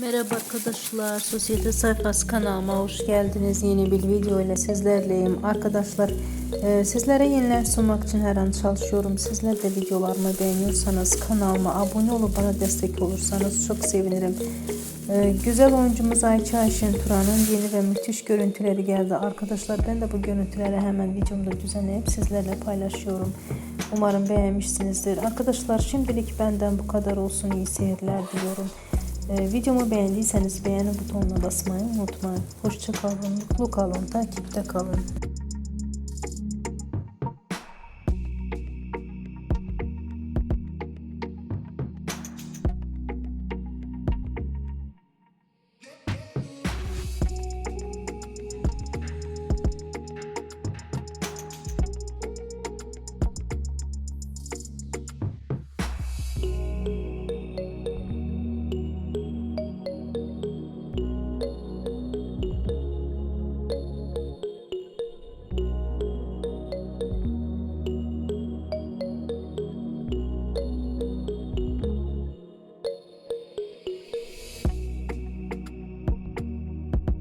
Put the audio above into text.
Merhaba arkadaşlar, Sosyete Sayfası kanalıma hoş geldiniz. Yeni bir video ile sizlerleyim. Arkadaşlar, e, sizlere yeniler sunmak için her an çalışıyorum. Sizler de videolarımı beğeniyorsanız kanalıma abone olup bana destek olursanız çok sevinirim. E, güzel oyuncumuz Ayça Ayşen Turan'ın yeni ve müthiş görüntüleri geldi. Arkadaşlar ben de bu görüntüleri hemen videomda düzenleyip sizlerle paylaşıyorum. Umarım beğenmişsinizdir. Arkadaşlar şimdilik benden bu kadar olsun. İyi seyirler diliyorum. Ee, videomu beğendiyseniz beğeni butonuna basmayı unutmayın. Hoşça kalın, mutlu kalın, takipte kalın.